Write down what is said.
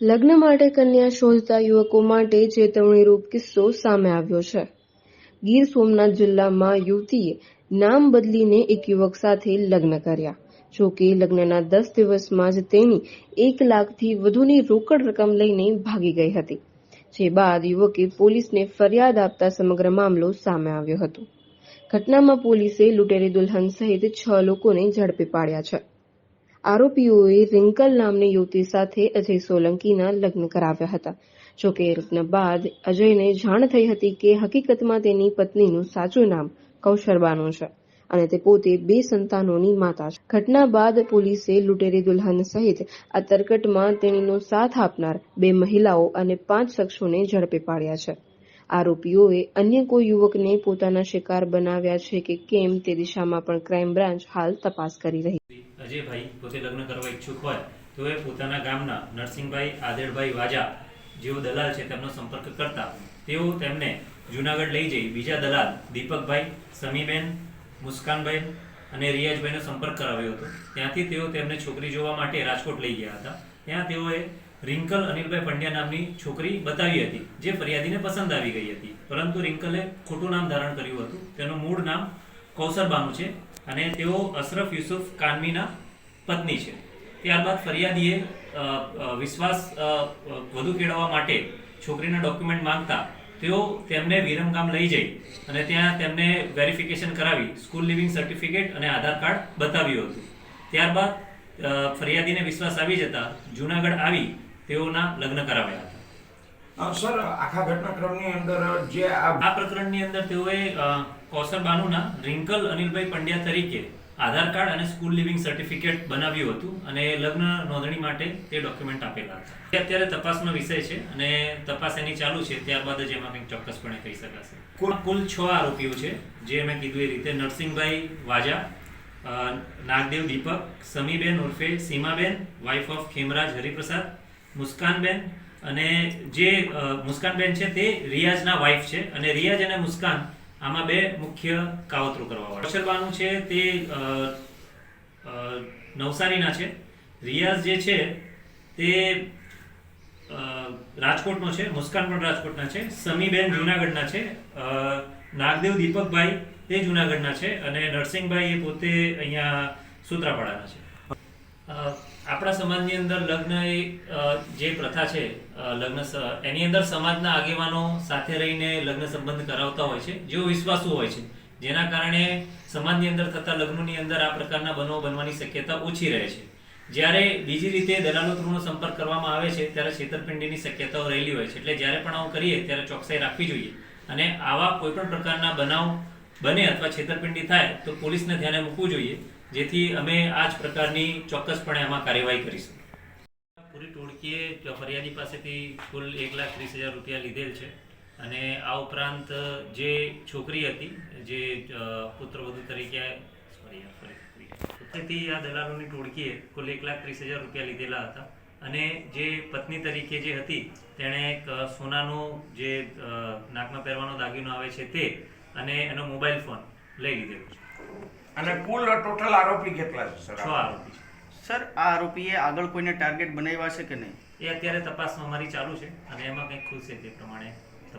લગ્ન માટે કન્યા શોધતા યુવકો માટે ચેતવણીરૂપ કિસ્સો સામે આવ્યો છે. ગીર સોમનાથ જિલ્લામાં યુવતીએ નામ બદલીને એક યુવક સાથે લગ્ન કર્યા. જોકે લગ્નના દસ દિવસમાં જ તેની એક લાખથી વધુની રોકડ રકમ લઈને ભાગી ગઈ હતી, જે બાદ યુવકે પોલીસને ફરિયાદ આપતા સમગ્ર મામલો સામે આવ્યો હતો. ઘટનામાં પોલીસે લૂંટેરી દુલ્હન સહિત છ લોકોને ઝડપી પાડ્યા છે. આરોપીઓએ રિંકલ નામની યુવતી સાથે અજય સોલંકીના લગ્ન કરાવ્યા હતા. જોકે લગ્ન બાદ અજયને જાણ થઈ હતી કે હકીકતમાં તેની પત્નીનું સાચું નામ કૌશરબાનુ છે અને તે પોતે બે સંતાનોની માતા છે. ઘટના બાદ પોલીસે લૂંટેરી દુલ્હન સહિત આ તરકટમાં તેણીનો સાથ આપનાર બે મહિલાઓ અને પાંચ શખ્સોને ઝડપી પાડ્યા છે. આરોપીઓએ અન્ય કોઈ યુવકને પોતાના શિકાર બનાવ્યા છે કે કેમ તે દિશામાં પણ ક્રાઇમ બ્રાન્ચ હાલ તપાસ કરી રહી અજયભાઈ પોતે લગ્ન કરવા ઈચ્છુક હોય તો એ પોતાના ગામના નરસિંહભાઈ આદેડભાઈ વાજા જેઓ દલાલ છે તેમનો સંપર્ક કરતા, તેઓ તેમને જુનાગઢ લઈ જઈ બીજા દલાલ દીપકભાઈ, સમીબેન મુસ્કાનભાઈ અને રિયાજભાઈનો સંપર્ક કરાવ્યો હતો. ત્યાંથી તેઓ તેમને છોકરી જોવા માટે રાજકોટ લઈ ગયા હતા. ત્યાં તેઓએ રિંકલ અનિલભાઈ પંડ્યા નામની છોકરી બતાવી હતી, જે ફરિયાદીને પસંદ આવી ગઈ હતી. પરંતુ રિંકલે ખોટું નામ ધારણ કર્યું હતું. તેનું મૂળ નામ કૌસરબાનુ છે અને તેઓ અશરફ યુસુફ કાનમીના પત્ની છે. ત્યારબાદ ફરિયાદીએ વિશ્વાસ વધુ કેળવવા માટે છોકરીના ડોક્યુમેન્ટ માંગતા તેઓ તેમને વિરમગામ લઈ જઈ અને ત્યાં તેમને વેરિફિકેશન કરાવી સ્કૂલ લિવિંગ સર્ટિફિકેટ અને આધાર કાર્ડ બતાવ્યું હતું. ત્યારબાદ ફરિયાદીને વિશ્વાસ આવી જતા જુનાગઢ આવી તેઓના લગ્ન કરાવ્યા હતા. સર આખા ઘટનાક્રમની અંદર જે આ પ્રકરણની અંદર તેઓએ કોસર બાનુના રિંકલ અનિલભાઈ પંડ્યા તરીકે આધાર કાર્ડ અને સ્કૂલ લિવિંગ સર્ટિફિકેટ બનાવ્યું હતું અને લગ્ન નોંધણી માટે તે ડોક્યુમેન્ટ આપેલા હતા. તે અત્યારે તપાસનો વિષય છે અને તપાસ એની ચાલુ છે ત્યારબાદ જ એમાં કંઈક ચોક્કસપણે કહી શકાશે. કુલ છ આરોપીઓ છે જે મેં કીધું એ રીતે નરસિંહભાઈ વાજા નાગદેવ દીપક સમીબેન ઉર્ફે સીમાબેન વાઇફ ઓફ ખેમરાજ હરિપ્રસાદ મુસ્કાનબેન અને જે મુસ્કાનબેન છે તે રિયાઝના વાઇફ છે. અને રિયાઝ અને મુસ્કાન આમાં બે મુખ્ય કાવતરું કરવા વાળા કૌશલબાનું છે તે નવસારીના છે. રિયાઝ જે છે તે રાજકોટનો છે, મુસ્કાન પણ રાજકોટના છે. સમીબેન જુનાગઢના છે. નાગદેવ દીપકભાઈ તે જુનાગઢના છે. અને નરસિંહભાઈ એ પોતે અહીંયા સૂત્રાપાડાના છે. આપણા સમાજની અંદર લગ્ન એ જે પ્રથા છે લગ્ન એની અંદર સમાજના આગેવાનો સાથે રહીને લગ્ન સંબંધ કરાવતા હોય છે, જેઓ વિશ્વાસુ હોય છે, જેના કારણે સમાજની અંદર થતા લગ્નોની અંદર આ પ્રકારના બનાવો બનવાની શક્યતા ઓછી રહે છે. જ્યારે બીજી રીતે દલાલો થ્રુનો સંપર્ક કરવામાં આવે છે, ત્યારે છેતરપિંડીની શક્યતાઓ રહેલી હોય છે, એટલે જ્યારે પણ આવું કરીએ, ત્યારે ચોકસાઈ રાખવી જોઈએ. અને આવા કોઈપણ પ્રકારના બનાવ બને અથવા છેતરપિંડી થાય, તો પોલીસને ધ્યાને મૂકવું જોઈએ. જેથી અમે આ જ પ્રકારની ચોક્કસપણે આમાં કાર્યવાહી કરીશું પૂરી ટોળકીએ ફરિયાદી પાસેથી કુલ એક લાખ ત્રીસ હજાર રૂપિયા લીધેલ છે અને આ ઉપરાંત જે છોકરી હતી, જે પુત્રવધુ તરીકે. તેથી આ દલાલોની ટોળકીએ કુલ એક લાખ ત્રીસ હજાર રૂપિયા લીધેલા હતા અને જે પત્ની તરીકે જે હતી, તેણે એક સોનાનો જે નાકમાં પહેરવાનો દાગીનો આવે છે તે અને એનો મોબાઈલ ફોન લઈ લીધેલો છે અને કુલ ટોટલ આરોપી કેટલા છે સર? છ આરોપી સર આ આરોપીએ આગળ કોઈને ટાર્ગેટ બનાવ્યા છે કે નહીં? એ અત્યારે તપાસ અમારી ચાલુ છે અને એમાં કંઈક ખુલશે તે પ્રમાણે.